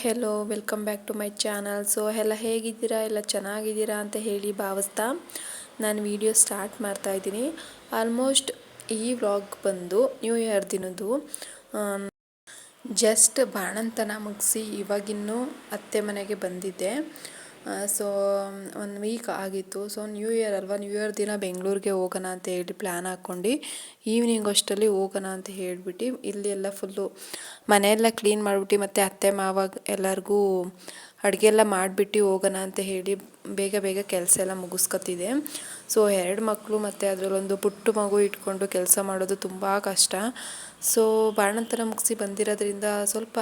Hello welcome back to my channel so ಎಲ್ಲ ಹೇಗಿದ್ದೀರಾ? ಎಲ್ಲ ಚೆನ್ನಾಗಿದ್ದೀರಾ ಅಂತ ಹೇಳಿ ಭಾವಿಸ್ತಾ ನಾನು ವಿಡಿಯೋ ಸ್ಟಾರ್ಟ್ ಮಾಡ್ತಾ ಇದ್ದೀನಿ. ಆಲ್ಮೋಸ್ಟ್ ಈ ವ್ಲಾಗ್ ಬಂದು ನ್ಯೂ ಇಯರ್ ದಿನದ್ದು ಜಸ್ಟ್ ಬಾಣಂತನ ಮುಗಿಸಿ ಇವಾಗಿನ್ನೂ ಅತ್ತೆ ಮನೆಗೆ ಬಂದಿದ್ದೆ. ಸೊ ಒನ್ ವೀಕ್ ಆಗಿತ್ತು. ಸೊ ನ್ಯೂ ಇಯರ್ ಅಲ್ವಾ? ನ್ಯೂ ಇಯರ್ ದಿನ ಬೆಂಗಳೂರಿಗೆ ಹೋಗೋಣ ಅಂತ ಹೇಳಿ ಪ್ಲ್ಯಾನ್ ಹಾಕ್ಕೊಂಡು. ಈವ್ನಿಂಗ್ ಅಷ್ಟರಲ್ಲಿ ಹೋಗೋಣ ಅಂತ ಹೇಳಿಬಿಟ್ಟು, ಇಲ್ಲಿ ಎಲ್ಲ ಫುಲ್ಲು ಮನೆಯೆಲ್ಲ ಕ್ಲೀನ್ ಮಾಡಿಬಿಟ್ಟು, ಮತ್ತು ಅತ್ತೆ, ಮಾವ ಎಲ್ಲರಿಗೂ ಅಡುಗೆ ಎಲ್ಲ ಮಾಡಿಬಿಟ್ಟು ಹೋಗೋಣ ಅಂತ ಹೇಳಿ ಬೇಗ ಬೇಗ ಕೆಲಸ ಎಲ್ಲ ಮುಗಿಸ್ಕೊತಿದೆ. ಸೊ ಎರಡು ಮಕ್ಕಳು ಮತ್ತು ಅದರಲ್ಲೊಂದು ಪುಟ್ಟು ಮಗು ಇಟ್ಕೊಂಡು ಕೆಲಸ ಮಾಡೋದು ತುಂಬ ಕಷ್ಟ. ಸೊ ಬಾಣಂತರ ಮುಗಿಸಿ ಬಂದಿರೋದ್ರಿಂದ ಸ್ವಲ್ಪ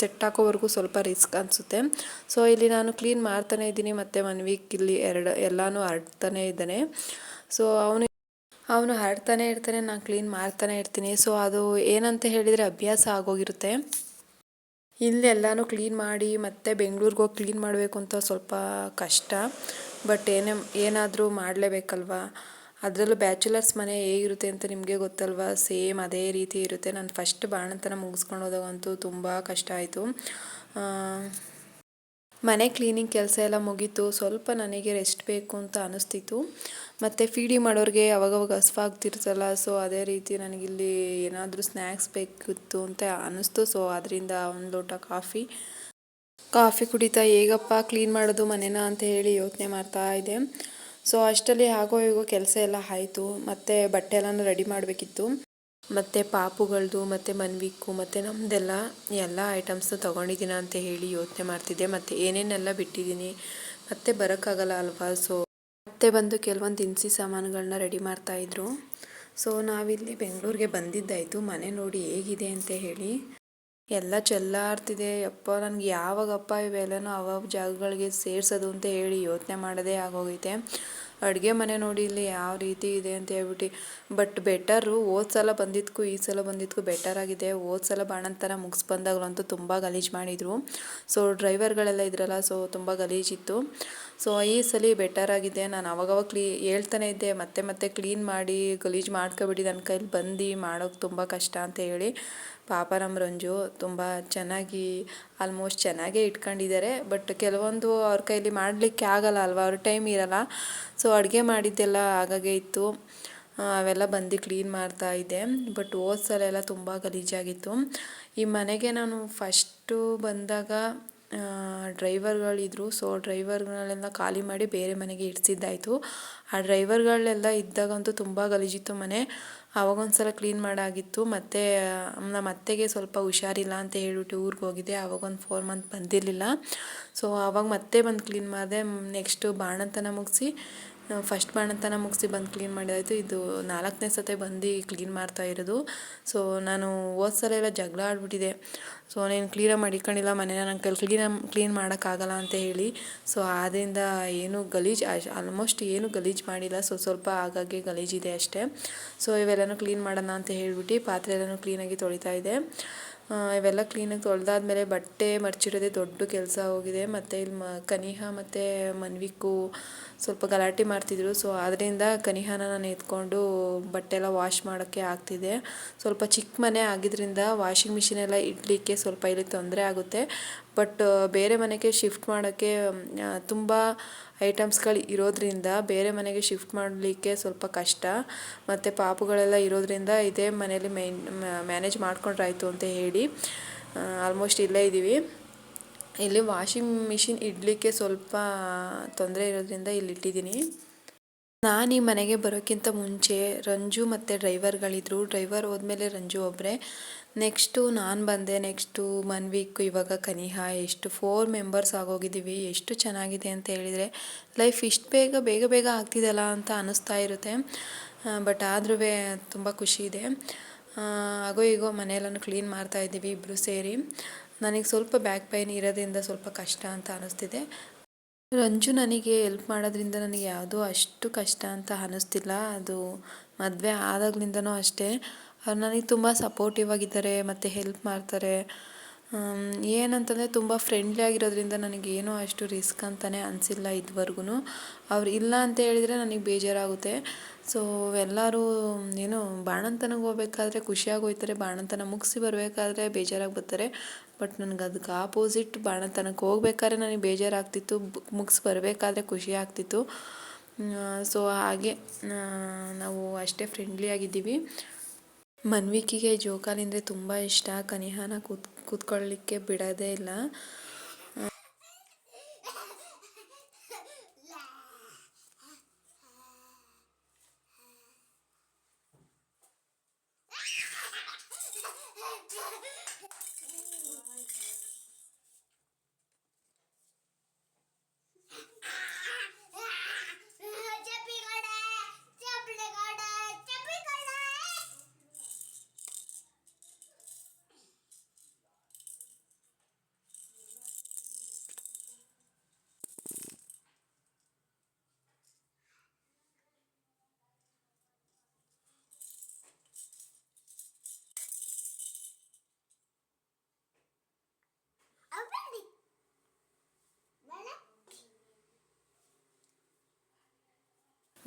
ಸೆಟ್ ಹಾಕೋವರೆಗೂ ಸ್ವಲ್ಪ ರಿಸ್ಕ್ ಅನಿಸುತ್ತೆ. ಸೊ ಇಲ್ಲಿ ನಾನು ಕ್ಲೀನ್ ಮಾಡ್ತಾನೆ ಇದ್ದೀನಿ, ಮತ್ತು ಒನ್ ವೀಕ್ ಇಲ್ಲಿ ಎರಡು, ಎಲ್ಲನೂ ಹರಡ್ತಾನೆ ಇದ್ದಾನೆ. ಸೊ ಅವನು ಅವನು ಹರಡ್ತಾನೆ ಇರ್ತಾನೆ, ನಾನು ಕ್ಲೀನ್ ಮಾಡ್ತಾನೆ ಇರ್ತೀನಿ. ಸೊ ಅದು ಏನಂತ ಹೇಳಿದರೆ ಅಭ್ಯಾಸ ಆಗೋಗಿರುತ್ತೆ. ಇಲ್ಲಿ ಎಲ್ಲನೂ ಕ್ಲೀನ್ ಮಾಡಿ, ಮತ್ತೆ ಬೆಂಗಳೂರಿಗೆ ಹೋಗಿ ಕ್ಲೀನ್ ಮಾಡಬೇಕು ಅಂತ ಸ್ವಲ್ಪ ಕಷ್ಟ. ಬಟ್ ಏನೇ, ಏನಾದರೂ ಮಾಡಲೇಬೇಕಲ್ವಾ? ಅದರಲ್ಲೂ ಬ್ಯಾಚುಲರ್ಸ್ ಮನೆ ಹೇಗಿರುತ್ತೆ ಅಂತ ನಿಮಗೆ ಗೊತ್ತಲ್ವಾ? ಸೇಮ್ ಅದೇ ರೀತಿ ಇರುತ್ತೆ. ನಾನು ಫಸ್ಟ್ ಬಾಣಂತನ ಮುಗಿಸ್ಕೊಂಡು ಹೋದಾಗಂತೂ ತುಂಬ ಕಷ್ಟ ಆಯಿತು. ಮನೆ ಕ್ಲೀನಿಂಗ್ ಕೆಲಸ ಎಲ್ಲ ಮುಗೀತು. ಸ್ವಲ್ಪ ನನಗೆ ರೆಸ್ಟ್ ಬೇಕು ಅಂತ ಅನಿಸ್ತಿತ್ತು. ಮತ್ತು ಫೀಡಿ ಮಾಡೋರಿಗೆ ಅವಾಗವಾಗ ಹಸ್ವಾಗ್ತಿರ್ತಲ್ಲ ಸೊ ಅದೇ ರೀತಿ ನನಗಿಲ್ಲಿ ಏನಾದರೂ ಸ್ನ್ಯಾಕ್ಸ್ ಬೇಕಿತ್ತು ಅಂತ ಅನ್ನಿಸ್ತು ಸೊ ಅದರಿಂದ ಒಂದು ಲೋಟ ಕಾಫಿ ಕಾಫಿ ಕುಡಿತಾ, ಹೇಗಪ್ಪ? ಕ್ಲೀನ್ ಮಾಡೋದು ಮನೇನ? ಅಂತ ಹೇಳಿ ಯೋಚನೆ ಮಾಡ್ತಾ ಇದೆ ಸೊ ಅಷ್ಟರಲ್ಲಿ ಹಾಗೋ ಹೇಗೋ ಕೆಲಸ ಎಲ್ಲ ಆಯಿತು. ಮತ್ತು ಬಟ್ಟೆ ಎಲ್ಲನೂ ರೆಡಿ ಮಾಡಬೇಕಿತ್ತು. ಮತ್ತು ಪಾಪುಗಳದ್ದು ಮತ್ತು ಮನ್ವಿಕ್ಕು, ಮತ್ತು ನಮ್ಮದೆಲ್ಲ ಎಲ್ಲ ಐಟಮ್ಸ್ನ ತೊಗೊಂಡಿದ್ದೀನ ಅಂತ ಹೇಳಿ ಯೋಚನೆ ಮಾಡ್ತಿದ್ದೆ. ಮತ್ತು ಏನೇನೆಲ್ಲ ಬಿಟ್ಟಿದ್ದೀನಿ ಮತ್ತೆ ಬರೋಕ್ಕಾಗಲ್ಲ ಅಲ್ವಾ? ಸೊ ಮತ್ತೆ ಬಂದು ಕೆಲವೊಂದು ದಿನಸಿ ಸಾಮಾನುಗಳನ್ನ ರೆಡಿ ಮಾಡ್ತಾಯಿದ್ರು ಸೊ ನಾವಿಲ್ಲಿ ಬೆಂಗಳೂರಿಗೆ ಬಂದಿದ್ದಾಯಿತು. ಮನೆ ನೋಡಿ ಹೇಗಿದೆ ಅಂತ ಹೇಳಿ. ಎಲ್ಲ ಚೆಲ್ಲಾಡ್ತಿದೆ. ಅಪ್ಪ ನನಗೆ ಯಾವಾಗಪ್ಪ ಇವೆಲ್ಲನೂ ಅವ ಜಾಗಗಳಿಗೆ ಸೇರಿಸೋದು ಅಂತ ಹೇಳಿ ಯೋಚನೆ ಮಾಡೋದೇ ಆಗೋಗೈತೆ. ಅಡುಗೆ ಮನೆ ನೋಡಿ ಇಲ್ಲಿ ಯಾವ ರೀತಿ ಇದೆ ಅಂತ ಹೇಳ್ಬಿಟ್ಟು, ಬಟ್ ಬೆಟರು, ಹೋದ ಸಲ ಬಂದಿದ್ದಕ್ಕೂ ಈ ಸಲ ಬಂದಿದ್ದಕ್ಕೂ ಬೆಟರ್ ಆಗಿದೆ. ಹೋದ ಸಲ ಬಾಣಂತನ ಮುಗಿಸ್ ಬಂದಾಗಲಂತೂ ತುಂಬ ಗಲೀಜು ಮಾಡಿದರು. ಸೊ, ಡ್ರೈವರ್ಗಳೆಲ್ಲ ಇದ್ರಲ್ಲ, ಸೊ ತುಂಬ ಗಲೀಜಿತ್ತು ಸೊ, ಈ ಸಲ ಬೆಟರ್ ಆಗಿದೆ. ನಾನು ಅವಾಗವಾಗ ಕ್ಲೀ ಹೇಳ್ತಾನೆ ಇದ್ದೆ. ಮತ್ತೆ ಮತ್ತೆ ಕ್ಲೀನ್ ಮಾಡಿ ಗಲೀಜು ಮಾಡ್ಕೋಬಿಡಿ ನನ್ನ ಕೈಲಿ ಬಂದು ಮಾಡೋಕ್ಕೆ ತುಂಬ ಕಷ್ಟ ಅಂತ ಹೇಳಿ ಪಾಪ ನಮ್ಮ ರಂಜು ತುಂಬ ಚೆನ್ನಾಗಿ ಆಲ್ಮೋಸ್ಟ್ ಚೆನ್ನಾಗೇ ಇಟ್ಕೊಂಡಿದ್ದಾರೆ. ಬಟ್ ಕೆಲವೊಂದು ಅವ್ರ ಕೈಲಿ ಮಾಡಲಿಕ್ಕೆ ಆಗಲ್ಲ ಅಲ್ವಾ? ಅವ್ರ ಟೈಮ್ ಇರಲ್ಲ. ಸೊ ಅಡುಗೆ ಮಾಡಿದ್ದೆಲ್ಲ ಆಗಾಗೆ ಇತ್ತು. ಅವೆಲ್ಲ ಬಂದು ಕ್ಲೀನ್ ಮಾಡ್ತಾ ಇದ್ದೆ. ಬಟ್ ಓದ್ಸಲೆಲ್ಲ ತುಂಬ ಗಲೀಜಾಗಿತ್ತು. ಈ ಮನೆಗೆ ನಾನು ಫಸ್ಟು ಬಂದಾಗ ಡ್ರೈವರ್ಗಳಿದ್ರು. ಸೊ ಡ್ರೈವರ್ಗಳನ್ನೆಲ್ಲ ಖಾಲಿ ಮಾಡಿ ಬೇರೆ ಮನೆಗೆ ಇಡ್ಸಿದ್ದಾಯಿತು ಆ ಡ್ರೈವರ್ಗಳೆಲ್ಲ ಇದ್ದಾಗಂತೂ ತುಂಬ ಗಲೀಜಿತ್ತು ಮನೆ. ಆವಾಗೊಂದು ಸಲ ಕ್ಲೀನ್ ಮಾಡಾಗಿತ್ತು. ಮತ್ತು ನಮ್ಮ ಅತ್ತೆಗೆ ಸ್ವಲ್ಪ ಹುಷಾರಿಲ್ಲ ಅಂತ ಹೇಳಿಬಿಟ್ಟು ಊರಿಗೆ ಹೋಗಿದ್ದೆ. ಆವಾಗೊಂದು ಫೋರ್ ಮಂತ್ ಬಂದಿರಲಿಲ್ಲ. ಸೊ ಆವಾಗ ಮತ್ತೆ ಬಂದು ಕ್ಲೀನ್ ಮಾಡಿದೆ. ನೆಕ್ಸ್ಟು ಬಾಣಂತನ ಮುಗಿಸಿ ಫಸ್ಟ್ ಬಾಣಂತನ ಮುಗಿಸಿ ಬಂದು ಕ್ಲೀನ್ ಮಾಡಿದಾಯಿತು. ಇದು ನಾಲ್ಕನೇ ಸತೆ ಬಂದು ಕ್ಲೀನ್ ಮಾಡ್ತಾ ಇರೋದು. ಸೊ ನಾನು ಹೋದ ಸಲ ಎಲ್ಲ ಜಗಳ ಆಡ್ಬಿಟ್ಟಿದೆ. ಸೊ ನೀನು ಕ್ಲೀನಾಗಿ ಮಾಡಿಕೊಂಡಿಲ್ಲ ಮನೇನ ನನ್ನ ಕೈಲಿ ಕ್ಲೀನ್ ಕ್ಲೀನ್ ಮಾಡೋಕ್ಕಾಗಲ್ಲ ಅಂತ ಹೇಳಿ. ಸೊ ಆದ್ದರಿಂದ ಏನು ಗಲೀಜು ಆಲ್ಮೋಸ್ಟ್ ಏನು ಗಲೀಜು ಮಾಡಿಲ್ಲ. ಸೊ ಸ್ವಲ್ಪ ಆಗಾಗ್ಗೆ ಗಲೀಜಿದೆ ಅಷ್ಟೇ. ಸೊ ಇವೆಲ್ಲನೂ ಕ್ಲೀನ್ ಮಾಡೋಣ ಅಂತ ಹೇಳಿಬಿಟ್ಟು ಪಾತ್ರೆ ಎಲ್ಲನೂ ಕ್ಲೀನಾಗಿ ತೊಳಿತಾ ಇದೆ ಇವೆಲ್ಲ ಕ್ಲೀನಾಗಿ ತೊಳೆದಾದ್ಮೇಲೆ ಬಟ್ಟೆ ಮರ್ಚಿರೋದೇ ದೊಡ್ಡ ಕೆಲಸ ಹೋಗಿದೆ. ಮತ್ತು ಇಲ್ಲಿ ಮ, ಕನಿಹ ಮತ್ತು ಮನ್ವಿಕ್ಕು ಸ್ವಲ್ಪ ಗಲಾಟೆ ಮಾಡ್ತಿದ್ರು. ಸೊ ಅದರಿಂದ ಕನಿಹಾನ ನಾನು ಎತ್ಕೊಂಡು ಬಟ್ಟೆ ಎಲ್ಲ ವಾಶ್ ಮಾಡೋಕ್ಕೆ ಆಗ್ತಿದೆ. ಸ್ವಲ್ಪ ಚಿಕ್ಕ ಮನೆ ಆಗಿದ್ದರಿಂದ ವಾಷಿಂಗ್ ಮಿಷಿನ್ ಎಲ್ಲ ಇಡಲಿಕ್ಕೆ ಸ್ವಲ್ಪ ಇಲ್ಲಿ ತೊಂದರೆ ಆಗುತ್ತೆ. ಬಟ್ ಬೇರೆ ಮನೆಗೆ ಶಿಫ್ಟ್ ಮಾಡೋಕ್ಕೆ ತುಂಬ ಐಟಮ್ಸ್ಗಳು ಇರೋದರಿಂದ ಬೇರೆ ಮನೆಗೆ ಶಿಫ್ಟ್ ಮಾಡಲಿಕ್ಕೆ ಸ್ವಲ್ಪ ಕಷ್ಟ. ಮತ್ತು ಪಾಪುಗಳೆಲ್ಲ ಇರೋದರಿಂದ ಇದೇ ಮನೇಲಿ ಮೇನ್ ಮ್ಯಾನೇಜ್ ಮಾಡ್ಕೊಂಡ್ರಾಯ್ತು ಅಂತ ಹೇಳಿ ಆಲ್ಮೋಸ್ಟ್ ಇಲ್ಲೇ ಇದ್ದೀವಿ. ಇಲ್ಲಿ ವಾಷಿಂಗ್ ಮಿಷಿನ್ ಇಡಲಿಕ್ಕೆ ಸ್ವಲ್ಪ ತೊಂದರೆ ಇರೋದ್ರಿಂದ ಇಲ್ಲಿ ಇಟ್ಟಿದ್ದೀನಿ. ನಾನು ಈ ಮನೆಗೆ ಬರೋಕ್ಕಿಂತ ಮುಂಚೆ ರಂಜು ಮತ್ತು ಡ್ರೈವರ್ಗಳಿದ್ರು ಡ್ರೈವರ್ ಹೋದ್ಮೇಲೆ ರಂಜು ಒಬ್ಬರೇ ನೆಕ್ಸ್ಟು ನಾನು ಬಂದೆ. ನೆಕ್ಸ್ಟು ಒನ್ ವೀಕ್ ಇವಾಗ ಕನಿಹಾ. ಎಷ್ಟು ಫೋರ್ ಮೆಂಬರ್ಸ್ ಆಗೋಗಿದ್ದೀವಿ. ಎಷ್ಟು ಚೆನ್ನಾಗಿದೆ ಅಂತ ಹೇಳಿದರೆ ಲೈಫ್ ಇಷ್ಟು ಬೇಗ ಬೇಗ ಬೇಗ ಆಗ್ತಿದೆಯಲ್ಲ ಅಂತ ಅನ್ನಿಸ್ತಾ ಇರುತ್ತೆ. ಬಟ್ ಆದ್ರೂ ತುಂಬ ಖುಷಿ ಇದೆ. ಆಗೋ, ಈಗೋ ಮನೆಯೆಲ್ಲನೂ ಕ್ಲೀನ್ ಮಾಡ್ತಾ ಇದ್ದೀವಿ ಇಬ್ಬರು ಸೇರಿ. ನನಗೆ ಸ್ವಲ್ಪ ಬ್ಯಾಕ್ ಪೈನ್ ಇರೋದ್ರಿಂದ ಸ್ವಲ್ಪ ಕಷ್ಟ ಅಂತ ಅನ್ನಿಸ್ತಿದೆ ರಂಜು ನನಗೆ ಎಲ್ಪ್ ಮಾಡೋದ್ರಿಂದ ನನಗೆ ಯಾವುದೂ ಅಷ್ಟು ಕಷ್ಟ ಅಂತ ಅನ್ನಿಸ್ತಿಲ್ಲ ಅದು ಮದುವೆ ಆದಾಗ್ಲಿಂದನೂ ಅಷ್ಟೇ. ಅವ್ರು ನನಗೆ ತುಂಬ ಸಪೋರ್ಟಿವ್ ಆಗಿದ್ದಾರೆ, ಮತ್ತು ಹೆಲ್ಪ್ ಮಾಡ್ತಾರೆ. ಏನಂತಂದರೆ ತುಂಬ ಫ್ರೆಂಡ್ಲಿ ಆಗಿರೋದ್ರಿಂದ ನನಗೇನು ಅಷ್ಟು ರಿಸ್ಕ್ ಅಂತಲೇ ಅನಿಸಿಲ್ಲ ಇದುವರೆಗೂ ಅವ್ರು ಇಲ್ಲ ಅಂತ ಹೇಳಿದರೆ ನನಗೆ ಬೇಜಾರಾಗುತ್ತೆ. ಸೊ ಎಲ್ಲರೂ ಏನು ಬಾಣಂತನಕ್ಕೆ ಹೋಗ್ಬೇಕಾದ್ರೆ ಖುಷಿಯಾಗಿ ಹೋಗ್ತಾರೆ, ಬಾಣಂತನ ಮುಗಿಸಿ ಬರಬೇಕಾದ್ರೆ ಬೇಜಾರಾಗಿ ಬರ್ತಾರೆ. ಬಟ್ ನನಗೆ ಅದಕ್ಕೆ ಆಪೋಸಿಟ್ ಬಾಣತನಕ್ಕೆ ಹೋಗ್ಬೇಕಾದ್ರೆ ನನಗೆ ಬೇಜಾರಾಗ್ತಿತ್ತು. ಮುಗಿಸ್ ಬರಬೇಕಾದ್ರೆ ಖುಷಿ ಆಗ್ತಿತ್ತು. ಸೊ ಹಾಗೆ ನಾವು ಅಷ್ಟೇ ಫ್ರೆಂಡ್ಲಿ ಆಗಿದ್ದೀವಿ. ಮನ್ವಿಕಿಗೆ ಜೋಕಾಲಿ ಅಂದರೆ ತುಂಬ ಇಷ್ಟ. ಕನಿಹಾನ ಕೂತ್, ಕೂತ್ಕೊಳ್ಳಿಕ್ಕೆ ಬಿಡೋದೇ ಇಲ್ಲ.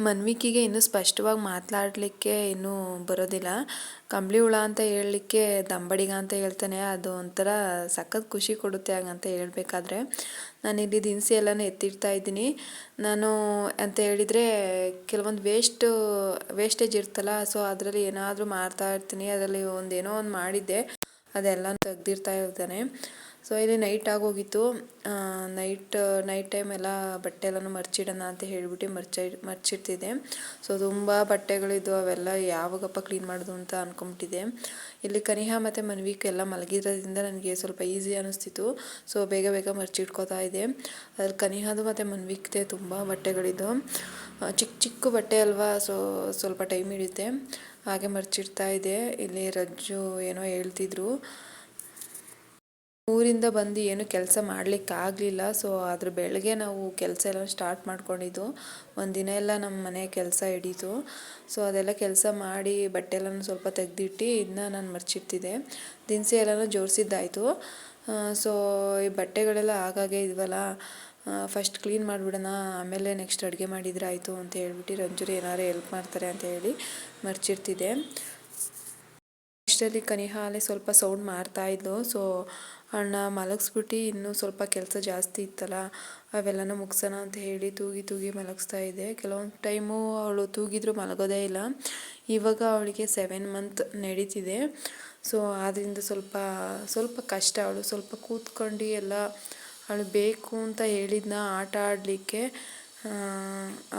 ಮನ್ವಿಕಿಗೆ ಇನ್ನೂ ಸ್ಪಷ್ಟವಾಗಿ ಮಾತನಾಡಲಿಕ್ಕೆ ಇನ್ನೂ ಬರೋದಿಲ್ಲ. ಕಂಬಳಿ ಹುಳ ಅಂತ ಹೇಳಲಿಕ್ಕೆ ದಂಬಡಿಗ ಅಂತ ಹೇಳ್ತಾನೆ, ಅದು ಒಂಥರ ಸಖತ್ ಖುಷಿ ಕೊಡುತ್ತೆ ಹಾಗಂತ ಹೇಳಬೇಕಾದ್ರೆ. ನಾನು ಇಲ್ಲಿ ದಿನಸಿ ಎಲ್ಲನೂ ಎತ್ತಿಡ್ತಾ ಇದ್ದೀನಿ. ನಾನು ಅಂತ ಹೇಳಿದರೆ ಕೆಲವೊಂದು ವೇಸ್ಟ್ ವೇಸ್ಟೇಜ್ ಇರ್ತಲ್ಲ ಸೊ ಅದರಲ್ಲಿ ಏನಾದರೂ ಮಾರ್ತಾ ಇರ್ತೀನಿ. ಅದರಲ್ಲಿ ಒಂದೇನೋ ಒಂದು ಮಾಡಿದ್ದೆ ಅದೆಲ್ಲ ತೆಗ್ದಿರ್ತಾ ಇರ್ತಾನೆ. ಸೊ ಇಲ್ಲಿ ನೈಟ್ ಆಗೋಗಿತ್ತು. ನೈಟ್ ನೈಟ್ ಟೈಮ್ ಎಲ್ಲ ಬಟ್ಟೆ ಎಲ್ಲನೂ ಮರ್ಚಿಡೋಣ ಅಂತ ಹೇಳಿಬಿಟ್ಟು ಮರ್ಚಿ, ಮರ್ಚಿಡ್ತಿದ್ದೆ. ಸೊ ತುಂಬ ಬಟ್ಟೆಗಳಿದ್ದು ಅವೆಲ್ಲ ಯಾವಾಗಪ್ಪ ಕ್ಲೀನ್ ಮಾಡೋದು ಅಂತ ಅಂದ್ಕೊಂಬಿಟ್ಟಿದ್ದೆ ಇಲ್ಲಿ ಕನಿಹ ಮತ್ತು ಮನ್ವಿಕ್ ಎಲ್ಲ ಮಲಗಿರೋದ್ರಿಂದ ನನಗೆ ಸ್ವಲ್ಪ ಈಸಿ ಅನ್ನಿಸ್ತಿತ್ತು ಸೊ ಬೇಗ ಬೇಗ ಮರ್ಚಿಟ್ಕೋತಾ ಇದೆ ಅದ್ರಲ್ಲಿ ಕನಿಹಾದು ಮತ್ತು ಮನ್ವಿಕ್ದೆ ತುಂಬ ಬಟ್ಟೆಗಳಿದ್ದು ಚಿಕ್ಕ ಚಿಕ್ಕ ಬಟ್ಟೆ ಅಲ್ವಾ? ಸೊ ಸ್ವಲ್ಪ ಟೈಮ್ ಹಿಡಿಯುತ್ತೆ. ಹಾಗೆ ಮರ್ಚಿಡ್ತಾ ಇದೆ ಇಲ್ಲಿ ರಜ್ಜು ಏನೋ ಹೇಳ್ತಿದ್ರು. ಊರಿಂದ ಬಂದು ಏನು ಕೆಲಸ ಮಾಡ್ಲಿಕ್ಕೆ ಆಗಲಿಲ್ಲ ಸೊ ಅದ್ರ ಬೆಳಗ್ಗೆ ನಾವು ಕೆಲಸ ಎಲ್ಲ ಸ್ಟಾರ್ಟ್ ಮಾಡ್ಕೊಂಡಿದ್ದು. ಒಂದಿನ ಎಲ್ಲ ನಮ್ಮ ಮನೆ ಕೆಲಸ ಹಿಡೀತು. ಸೊ ಅದೆಲ್ಲ ಕೆಲಸ ಮಾಡಿ ಬಟ್ಟೆ ಎಲ್ಲನೂ ಸ್ವಲ್ಪ ತೆಗೆದಿಟ್ಟು ಇದನ್ನ ನಾನು ಮರ್ಚಿರ್ತಿದ್ದೆ ದಿನಸಿ ಎಲ್ಲನೂ ಜೋಡಿಸಿದ್ದಾಯಿತು ಸೊ ಈ ಬಟ್ಟೆಗಳೆಲ್ಲ ಆಗಾಗೆ ಇದ್ವಲ್ಲ ಫಸ್ಟ್ ಕ್ಲೀನ್ ಮಾಡಿಬಿಡೋಣ, ಆಮೇಲೆ ನೆಕ್ಸ್ಟ್ ಅಡುಗೆ ಮಾಡಿದ್ರೆ ಆಯಿತು ಅಂತ ಹೇಳ್ಬಿಟ್ಟು ರಂಜುರಿ ಏನಾದ್ರು ಹೆಲ್ಪ್ ಮಾಡ್ತಾರೆ ಅಂತ ಹೇಳಿ ಮರ್ಚಿರ್ತಿದ್ದೆ ಅಷ್ಟರಲ್ಲಿ ಕನಿಹಾಲೆ ಸ್ವಲ್ಪ ಸೌಂಡ್ ಮಾಡ್ತಾ ಇದ್ಲು. ಸೊ ಅಣ್ಣ ಮಲಗಿಸ್ಬಿಟ್ಟು ಇನ್ನೂ ಸ್ವಲ್ಪ ಕೆಲಸ ಜಾಸ್ತಿ ಇತ್ತಲ್ಲ, ಅವೆಲ್ಲನೂ ಮುಗಿಸೋಣ ಅಂತ ಹೇಳಿ ತೂಗಿ ತೂಗಿ ಮಲಗಿಸ್ತಾ ಇದ್ದೆ. ಕೆಲವೊಂದು ಟೈಮು ಅವಳು ತೂಗಿದ್ರು ಮಲಗೋದೇ ಇಲ್ಲ. ಇವಾಗ ಅವಳಿಗೆ ಸೆವೆನ್ ಮಂತ್ ನಡೀತಿದೆ. ಸೊ ಆದ್ದರಿಂದ ಸ್ವಲ್ಪ ಸ್ವಲ್ಪ ಕಷ್ಟ ಅವಳು. ಸ್ವಲ್ಪ ಕೂತ್ಕೊಂಡು ಎಲ್ಲ, ಅವಳು ಬೇಕು ಅಂತ ಹೇಳಿದ್ನ ಆಟ ಆಡಲಿಕ್ಕೆ.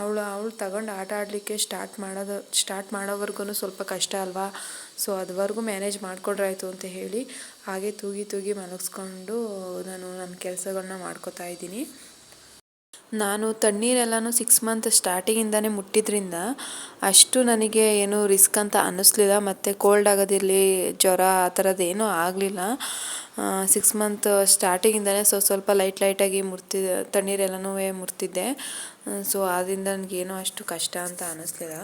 ಅವಳು ಅವಳು ತಗೊಂಡು ಆಟ ಆಡಲಿಕ್ಕೆ ಸ್ಟಾರ್ಟ್ ಮಾಡೋದು ಸ್ಟಾರ್ಟ್ ಮಾಡೋವರೆಗೂ ಸ್ವಲ್ಪ ಕಷ್ಟ ಅಲ್ವಾ? ಸೊ ಅದುವರೆಗೂ ಮ್ಯಾನೇಜ್ ಮಾಡಿಕೊಡ್ರಾಯ್ತು ಅಂತ ಹೇಳಿ ಹಾಗೆ ತೂಗಿ ತೂಗಿ ಮಲಗಿಸ್ಕೊಂಡು ನಾನು ನನ್ನ ಕೆಲಸಗಳನ್ನ ಮಾಡ್ಕೋತಾ ಇದ್ದೀನಿ. ನಾನು ತಣ್ಣೀರೆಲ್ಲನೂ ಸಿಕ್ಸ್ ಮಂತ್ ಸ್ಟಾರ್ಟಿಂಗಿಂದನೇ ಮುಟ್ಟಿದ್ರಿಂದ ಅಷ್ಟು ನನಗೆ ಏನು ರಿಸ್ಕ್ ಅಂತ ಅನ್ನಿಸ್ಲಿಲ್ಲ, ಮತ್ತು ಕೋಲ್ಡ್ ಆಗೋದಿರಲಿ, ಜ್ವರ ಆ ಥರದ್ದೇನೂ ಆಗಲಿಲ್ಲ. ಸಿಕ್ಸ್ ಮಂತ್ ಸ್ಟಾರ್ಟಿಂಗಿಂದನೇ ಸೊ ಸ್ವಲ್ಪ ಲೈಟ್ ಲೈಟಾಗಿ ಮುರ್ತಿ ತಣ್ಣೀರೆಲ್ಲನೂ ಮುರ್ತಿದ್ದೆ. ಸೊ ಆದ್ದರಿಂದ ನನಗೇನು ಅಷ್ಟು ಕಷ್ಟ ಅಂತ ಅನ್ನಿಸ್ಲಿಲ್ಲ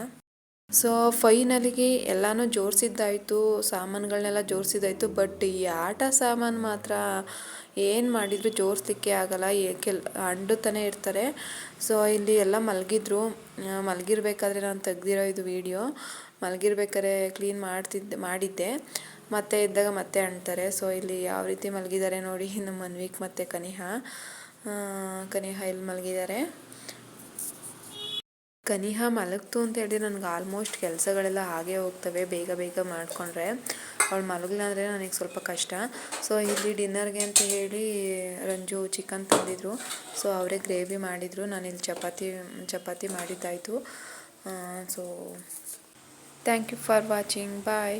ಸೊ ಫೈನಲಿಗೆ ಎಲ್ಲನೂ ಜೋಡಿಸಿದ್ದಾಯಿತು ಸಾಮಾನುಗಳನ್ನೆಲ್ಲ ಜೋಡಿಸಿದ್ದಾಯಿತು ಬಟ್ ಈ ಆಟ ಸಾಮಾನು ಮಾತ್ರ ಏನು ಮಾಡಿದ್ರು ಜೋಡಿಸ್ಲಿಕ್ಕೆ ಆಗಲ್ಲ ಕೆಲ್ ಅಂಡುತ್ತಾನೆ ಇರ್ತಾರೆ. ಸೊ ಇಲ್ಲಿ ಎಲ್ಲ ಮಲಗಿದ್ರು. ಮಲಗಿರ್ಬೇಕಾದ್ರೆ ನಾನು ತೆಗ್ದಿರೋ ಇದು ವಿಡಿಯೋ ಮಲಗಿರ್ಬೇಕಾದ್ರೆ ಕ್ಲೀನ್ ಮಾಡ್ತಿದ್ದೆ, ಮಾಡಿದ್ದೆ. ಮತ್ತೆ ಇದ್ದಾಗ ಮತ್ತೆ ಅಂಟ್ತಾರೆ. ಸೊ ಇಲ್ಲಿ ಯಾವ ರೀತಿ ಮಲಗಿದ್ದಾರೆ ನೋಡಿ ನಮ್ಮ ಮನ್ವಿಕ್ ಮತ್ತು ಕನಿಹಾ. ಕನಿಹಾ ಇಲ್ಲಿ ಮಲಗಿದ್ದಾರೆ? ಕನಿಹಾ ಮಲಗ್ತು ಅಂತ ಹೇಳಿ ನನಗೆ ಆಲ್ಮೋಸ್ಟ್ ಕೆಲಸಗಳೆಲ್ಲ ಹಾಗೆ ಹೋಗ್ತವೆ, ಬೇಗ ಬೇಗ ಮಾಡಿಕೊಂಡ್ರೆ. ಅವಳು ಮಲಗಿಲ್ಲ ಅಂದರೆ ನನಗೆ ಸ್ವಲ್ಪ ಕಷ್ಟ. ಸೊ ಇಲ್ಲಿ ಡಿನ್ನರ್ಗೆ ಅಂತ ಹೇಳಿ ರಂಜು ಚಿಕನ್ ತಂದಿದ್ರು. ಸೊ ಅವರೇ ಗ್ರೇವಿ ಮಾಡಿದರು. ನಾನಿಲ್ಲಿ chapati chapati ಮಾಡಿದ್ದಾಯಿತು. So thank you for watching bye